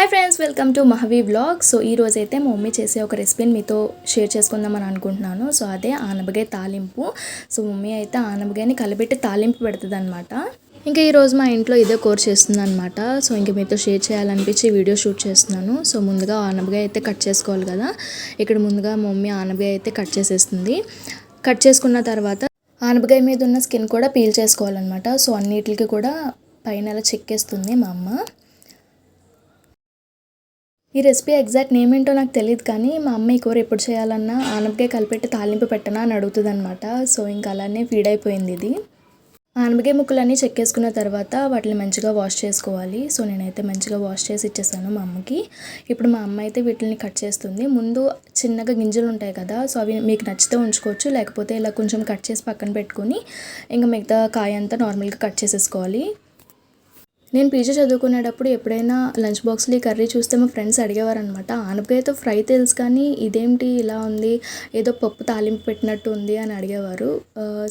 Hi friends welcome to Mahavi vlog so ఈ రోజు అయితే మా మమ్మీ చేసే ఒక రెసిపీని మీతో షేర్ చేసుకుందామని అనుకుంటున్నాను. సో అదే ఆనబగాయ తాలింపు. సో మమ్మీ అయితే ఆనబగాయని కలిపెట్టి తాలింపు పెడుతుంది అనమాట ఇంకా ఈరోజు మా ఇంట్లో ఇదే కోర్స్ చేస్తుంది అనమాట సో ఇంక మీతో షేర్ చేయాలనిపించి వీడియో షూట్ చేస్తున్నాను. సో ముందుగా ఆనబగాయ అయితే కట్ చేసుకోవాలి కదా. ఇక్కడ ముందుగా మమ్మీ ఆనబగాయ అయితే కట్ చేసేస్తుంది. కట్ చేసుకున్న తర్వాత ఆనబగాయ మీద ఉన్న స్కిన్ కూడా పీల్ చేసుకోవాలన్నమాట. సో అన్నిటికి కూడా పైన అలా చెక్కేస్తుంది మా అమ్మ. ఈ రెసిపీ ఎగ్జాక్ట్ నేమ్ ఏంటో నాకు తెలియదు కానీ మా అమ్మ ఈ కూర ఎప్పుడు చేయాలన్నా ఆనపకాయ కలిపెట్టి తాలింపు పెట్టనా అని అడుగుతుంది అనమాట సో ఇంకా అలానే ఫీడ్ అయిపోయింది ఇది. ఆనపకాయ ముక్కలన్నీ చెక్కేసుకున్న తర్వాత వాటిని మంచిగా వాష్ చేసుకోవాలి. సో నేనైతే మంచిగా వాష్ చేసి ఇచ్చేసాను మా అమ్మకి. ఇప్పుడు మా అమ్మ అయితే వీటిని కట్ చేస్తుంది. ముందు చిన్నగా గింజలు ఉంటాయి కదా సో అవి మీకు నచ్చితే ఉంచుకోవచ్చు. లేకపోతే ఇలా కొంచెం కట్ చేసి పక్కన పెట్టుకొని ఇంకా మిగతా కాయ అంతా నార్మల్గా కట్ చేసేసుకోవాలి. నేను పీజీ చదువుకునేటప్పుడు ఎప్పుడైనా లంచ్ బాక్స్లో ఈ కర్రీ చూస్తే మా ఫ్రెండ్స్ అడిగేవారు అనమాట ఆనపకాయతో ఫ్రై తెలుసు కానీ ఇదేంటి ఇలా ఉంది? ఏదో పప్పు తాలింపు పెట్టినట్టు ఉంది అని అడిగేవారు.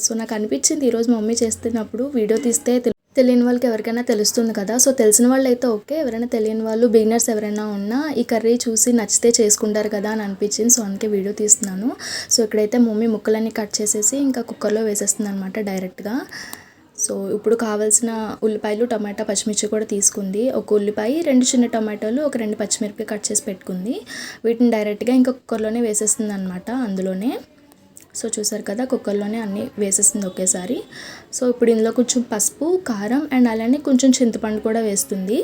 సో నాకు అనిపించింది ఈరోజు మమ్మీ చేస్తున్నప్పుడు వీడియో తీస్తే తెలియని వాళ్ళకి ఎవరికైనా తెలుస్తుంది కదా? సో తెలిసిన వాళ్ళు అయితే ఓకే. ఎవరైనా తెలియని వాళ్ళు బిగినర్స్ ఎవరైనా ఉన్నా ఈ కర్రీ చూసి నచ్చితే చేసుకుంటారు కదా అని అనిపించింది. సో అందుకే వీడియో తీస్తున్నాను. సో ఇక్కడైతే మమ్మీ ముక్కలన్నీ కట్ చేసేసి ఇంకా కుక్కర్లో వేసేస్తుంది అనమాట డైరెక్ట్గా. సో ఇప్పుడు కావాల్సిన ఉల్లిపాయలు టమాటా పచ్చిమిర్చి కూడా తీసుకుంది. ఒక ఉల్లిపాయ రెండు చిన్న టమాటాలు ఒక రెండు పచ్చిమిరపకాయ కట్ చేసి పెట్టుకుంది. వీటిని డైరెక్ట్గా ఇంకా కుక్కర్లోనే వేసేస్తుంది అనమాట అందులోనే. సో చూసారు కదా కుక్కర్లోనే అన్నీ వేసేస్తుంది ఒకేసారి. సో ఇప్పుడు ఇందులో కొంచెం పసుపు కారం అండ్ అలానే కొంచెం చింతపండు కూడా వేస్తుంది.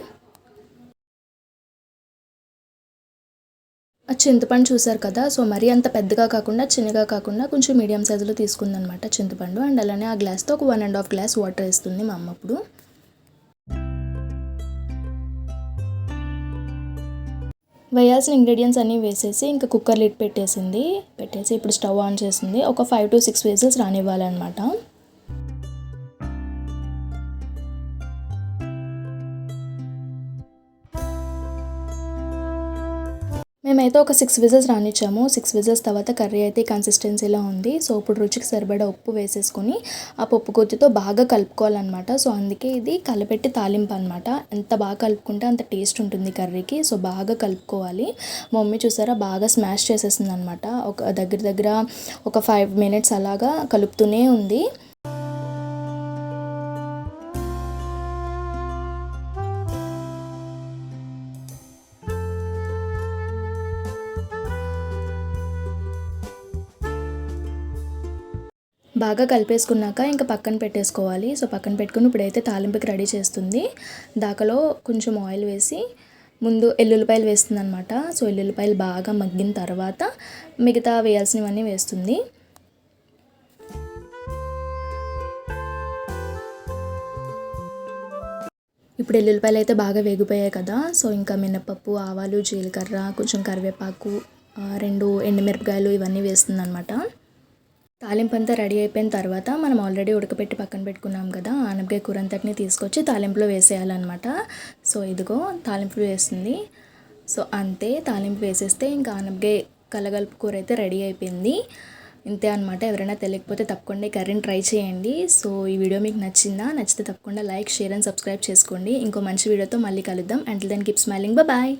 చింతపండు చూసారు కదా సో మరీ అంత పెద్దగా కాకుండా చిన్నగా కాకుండా కొంచెం మీడియం సైజులో తీసుకుందనమాట చింతపండు. అండ్ అలానే ఆ గ్లాస్తో ఒక one and half glass water వేస్తుంది మా అమ్మ అప్పుడు. వేయాల్సిన ఇంగ్రీడియంట్స్ అన్నీ వేసేసి ఇంకా కుక్కర్ లిడ్ పెట్టేసింది. పెట్టేసి ఇప్పుడు స్టవ్ ఆన్ చేసింది ఒక ఫైవ్ టు సిక్స్ విజిల్స్ రానివ్వాలన్నమాట. మేమైతే ఒక సిక్స్ విజిల్స్ రానిచ్చాము. సిక్స్ విజిల్స్ తర్వాత కర్రీ అయితే కన్సిస్టెన్సీలో ఉంది. సో ఇప్పుడు రుచికి సరిపడా ఉప్పు వేసేసుకొని ఆ పప్పు కొద్దితో బాగా కలుపుకోవాలన్నమాట. సో అందుకే ఇది కలపెట్టి తాలింపు అనమాట ఎంత బాగా కలుపుకుంటే అంత టేస్ట్ ఉంటుంది కర్రీకి. సో బాగా కలుపుకోవాలి. మా మమ్మీ చూసారా? బాగా స్మాష్ చేసేసింది అనమాట ఒక దగ్గర దగ్గర ఒక ఫైవ్ మినిట్స్ అలాగా కలుపుతూనే ఉంది. బాగా కలిపేసుకున్నాక ఇంకా పక్కన పెట్టేసుకోవాలి. సో పక్కన పెట్టుకుని ఇప్పుడైతే తాలింపుకి రెడీ చేస్తుంది. దాకలో కొంచెం ఆయిల్ వేసి ముందు ఎల్లుల్లిపాయలు వేస్తుంది అనమాట సో ఎల్లుల్లిపాయలు బాగా మగ్గిన తర్వాత మిగతా వేయాల్సినవన్నీ వేస్తుంది. ఇప్పుడు ఎల్లుల్లిపాయలు అయితే బాగా వేగిపోయాయి కదా. సో ఇంకా మినపప్పు ఆవాలు జీలకర్ర కొంచెం కరివేపాకు రెండు ఎండుమిరపకాయలు ఇవన్నీ వేస్తుంది అనమాట తాలింపు అంతా రెడీ అయిపోయిన తర్వాత మనం ఆల్రెడీ ఉడకపెట్టి పక్కన పెట్టుకున్నాం కదా ఆనపకాయ కూర అంతటిని తీసుకొచ్చి తాలింపులో వేసేయాలన్నమాట. సో ఇదిగో తాలింపు వేస్తుంది. సో అంతే తాలింపు వేసేస్తే ఇంకా ఆనపకాయ కలగలుపు కూర అయితే రెడీ అయిపోయింది. ఇంతే అనమాట ఎవరైనా తెలియకపోతే తప్పకుండా ఈ కర్రీని ట్రై చేయండి. సో ఈ వీడియో మీకు నచ్చిందా? నచ్చితే తప్పకుండా లైక్ షేర్ అండ్ సబ్స్క్రైబ్ చేసుకోండి. ఇంకో మంచి వీడియోతో మళ్ళీ కలుద్దాం. And then keep smiling bye